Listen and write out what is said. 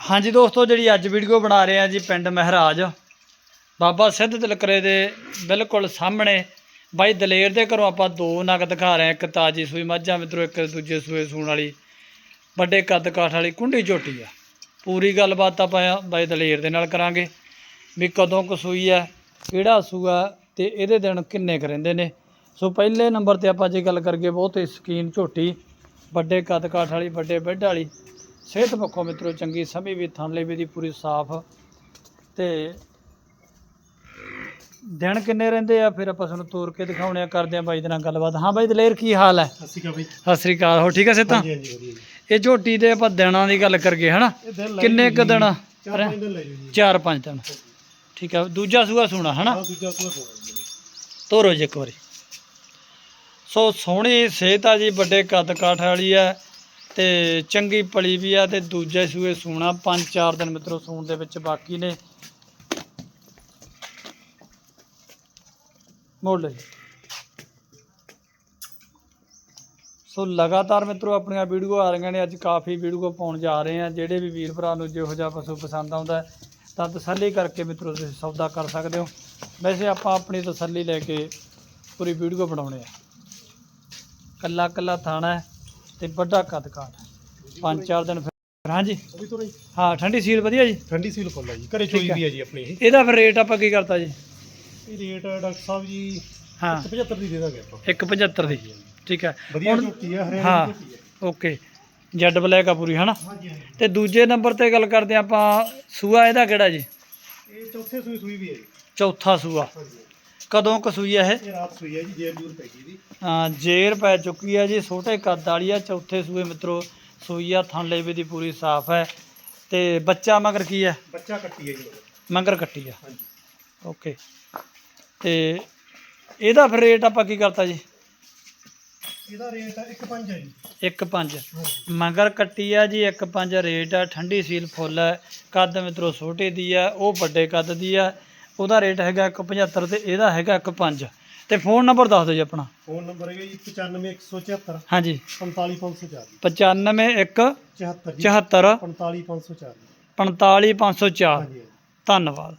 ਹਾਂਜੀ ਦੋਸਤੋ, ਜਿਹੜੀ ਅੱਜ ਵੀਡੀਓ ਬਣਾ ਰਹੇ ਆ ਜੀ ਪਿੰਡ ਮਹਿਰਾਜ, ਬਾਬਾ ਸਿੱਧ ਤਿਲਕਰੇ ਦੇ ਬਿਲਕੁਲ ਸਾਹਮਣੇ। ਬਾਈ ਦਲੇਰ ਦੇ ਘਰੋਂ ਆਪਾਂ ਦੋ ਨਗ ਦਿਖਾ ਰਹੇ ਆ ਇੱਕ ਤਾਜੀ ਸੂਈ ਮੱਝਾਂ, ਮਿੱਤਰੋ, ਇੱਕ ਦੂਜੇ ਸੂਏ ਸੂਣ ਵਾਲੀ, ਵੱਡੇ ਕੱਦ ਕਾਠ ਵਾਲੀ ਕੁੰਡੀ ਝੋਟੀ ਆ। ਪੂਰੀ ਗੱਲਬਾਤ ਆਪਾਂ ਬਾਈ ਦਲੇਰ ਦੇ ਨਾਲ ਕਰਾਂਗੇ, ਵੀ ਕਦੋਂ ਕੁ ਸੂਈ ਆ, ਕਿਹੜਾ ਸੂਆ ਤੇ ਇਹਦੇ ਦਿਨ ਕਿੰਨੇ ਕੁ ਰਹਿੰਦੇ ਨੇ। ਸੋ ਪਹਿਲੇ ਨੰਬਰ ਤੇ ਆਪਾਂ ਜੇ ਗੱਲ ਕਰੀਏ ਬਹੁਤ ਹੀ ਸਕੀਨ ਝੋਟੀ, ਵੱਡੇ ਕੱਦ ਕਾਠ ਵਾਲੀ, ਵੱਡੇ ਬੈੱਡ ਵਾਲੀ ਸਿਹਤ ਪੱਖੋਂ ਮਿੱਤਰੋ ਚੰਗੀ ਸਮੀ ਵੀ ਥਾਂਲੇ ਵੀ ਦੀ ਪੂਰੀ ਸਾਫ਼ ਤੇ ਦਿਨ ਕਿੰਨੇ ਰਹਿੰਦੇ ਆ? ਫਿਰ ਆਪਾਂ ਤੁਹਾਨੂੰ ਤੋਰ ਕੇ ਦਿਖਾਉਣੇ ਆ ਕਰਦੇ ਆ ਬਾਈ ਦੇ ਨਾਲ ਗੱਲਬਾਤ। ਹਾਂ ਬਾਈ ਦਲੇਰ ਕੀ ਹਾਲ ਹੈ? ਸਤਿ ਸ਼੍ਰੀ ਅਕਾਲ ਬਾਈ। ਸਤਿ ਸ੍ਰੀ ਅਕਾਲ ਹੋ ਠੀਕ ਹੈ ਸਿੱਤਾ ਹਾਂਜੀ ਹਾਂਜੀ ਵਧੀਆ ਜੀ। ਇਹ ਝੋਟੀ ਦੇ ਆਪਾਂ ਦਿਨਾਂ ਦੀ ਗੱਲ ਕਰੀਏ ਹਨਾ? ਕਿੰਨੇ ਕੁ ਦਿਨ ਚਾਰ ਪੰਜ ਦਿਨ ਠੀਕ ਹੈ ਦੂਜਾ ਸੂਆ ਸੁਣਾ ਹਨਾ? ਹਾਂ ਦੂਜਾ ਸੂਆ ਸੋਣਾ ਜੀ। ਤੋਰੋ ਜੀ ਇੱਕ ਵਾਰੀ। ਸੋ ਸੋਹਣੀ ਸਿਹਤ ਆ ਜੀ ਵੱਡੇ ਕੱਦ ਕਾਠ ਵਾਲੀ ਆ। ਤੇ ਚੰਗੀ ਪਲੀ ਵੀ ਆ ਤੇ ਦੂਜੇ ਸੂਏ ਸੂਣਾ, ਪੰਜ ਚਾਰ ਦਿਨ ਮਿੱਤਰੋ ਸੂਣ ਦੇ ਵਿੱਚ ਬਾਕੀ ਨੇ। ਮੋੜ ਲਓ ਸੋ ਲਗਾਤਾਰ ਮਿੱਤਰੋ ਆਪਣੀਆਂ ਵੀਡੀਓ ਆ ਰਹੀਆਂ ਨੇ, ਅੱਜ ਕਾਫੀ ਵੀਡੀਓ ਪਾਉਣ ਜਾ ਰਹੇ ਆ। ਜਿਹੜੇ ਵੀ ਵੀਰ ਭਰਾ ਨੂੰ ਜਿਹੋ ਜਿਹਾ ਪਸ਼ੂ ਪਸੰਦ ਆਉਂਦਾ ਤਾਂ ਤਸੱਲੀ ਕਰਕੇ ਮਿੱਤਰੋ ਤੁਸੀਂ ਸੌਦਾ ਕਰ ਸਕਦੇ ਹੋ। ਵੈਸੇ ਆਪਾਂ ਆਪਣੀ ਤਸੱਲੀ ਲੈ ਕੇ ਪੂਰੀ ਵੀਡੀਓ ਬਣਾਉਣੇ ਆ। ਕੱਲਾ ਕੱਲਾ ਥਾਣਾ ਹੈ। ਤੇ ਵੱਡਾ ਕੱਦ ਕਾਠ ਪੰਜ ਚਾਰ ਦਿਨ ਫਿਰ ਹਾਂਜੀ ਉਹ ਵੀ ਤੋਂ ਨਹੀਂ ਹਾਂ ਠੰਡੀ ਸੀਲ ਵਧੀਆ ਜੀ। ਠੰਡੀ ਸੀਲ ਫੁੱਲ ਹੈ ਜੀ। ਘਰੇ ਚੋਈ। ਵੀ ਹੈ ਜੀ ਆਪਣੀ ਇਹ। ਇਹਦਾ ਫਿਰ ਰੇਟ ਆਪਾਂ ਕੀ ਕਰਤਾ ਜੀ? ਇਹ ਰੇਟ ਡਾਕਟਰ ਸਾਹਿਬ ਜੀ ਹਾਂ। 75 ਦੀ ਦੇ ਦਾਂਗੇ ਆਪਾਂ। 175 ਦੀ। ਠੀਕ ਹੈ। ਵਧੀਆ ਹੁਣ- ਝੋਟੀ ਹੈ। ਹਰਿਆਣਾ ਦੀ ਝੋਟੀ ਹੈ ਓਕੇ। ਜੈਡ ਬਲੈਕ ਆ ਪੂਰੀ ਹਨਾ? ਤੇ ਦੂਜੇ ਨੰਬਰ ਤੇ ਗੱਲ ਕਰਦੇ ਆਪਾਂ ਸੂਆ ਇਹਦਾ ਕਿਹੜਾ ਜੀ? ਇਹ ਚੌਥੇ ਸੂਈ ਸੂਈ ਵੀ ਹੈ ਜੀ। ਚੌਥਾ ਸੂਆ। ਕਦੋਂ ਕੁ ਸੂਈ ਹੈ ਇਹ? ਇਹ ਰਾਤ ਸੂਈ ਹੈ ਜੀ ਜੇਰ ਜੂਰ ਪੈ ਗਈ ਦੀ ਅਹ ਜੇਰ ਪੈ ਚੁੱਕੀ ਹੈ ਜੀ ਛੋਟੇ ਕੱਦ ਵਾਲੀ ਆ ਚੌਥੇ ਸੂਏ ਮਿੱਤਰੋ ਸੂਈ ਆ ਥਣ ਲੇਵੇ ਦੀ ਪੂਰੀ ਸਾਫ਼ ਹੈ। ਤੇ ਬੱਚਾ ਮਗਰ ਕੀ ਹੈ ਬੱਚਾ ਕੱਟੀ ਹੈ ਜੀ ਮਗਰ। ਮਗਰ ਕੱਟੀ ਆ। ਹਾਂਜੀ। ਓਕੇ। ਤੇ ਇਹਦਾ ਫਿਰ ਰੇਟ ਆਪਾਂ ਕੀ ਕਰਤਾ ਜੀ? ਇਹਦਾ ਰੇਟ 1.5 ਹੈ ਜੀ। 1.5 ਹਾਂਜੀ। ਮਗਰ ਕੱਟੀ ਆ ਜੀ 1.5 ਰੇਟ ਆ ਠੰਡੀ ਸੀਲ ਫੁੱਲ ਹੈ ਕੱਦ ਮਿੱਤਰੋ ਛੋਟੇ ਦੀ ਆ ਉਹ ਵੱਡੇ ਕੱਦ ਦੀ ਆ। ਉਹਦਾ ਰੇਟ ਹੈਗਾ 1.75 ਤੇ ਇਹਦਾ ਹੈਗਾ 1.5 ਤੇ ਫੋਨ ਨੰਬਰ ਦੱਸ ਦਿਓ ਜੀ ਆਪਣਾ। ਫੋਨ ਨੰਬਰ ਹੈਗਾ ਜੀ 95174 ਹਾਂਜੀ। 45504 951 74 ਜੀ। 74 45504 45504 ਹਾਂਜੀ ਹਾਂਜੀ। ਧੰਨਵਾਦ।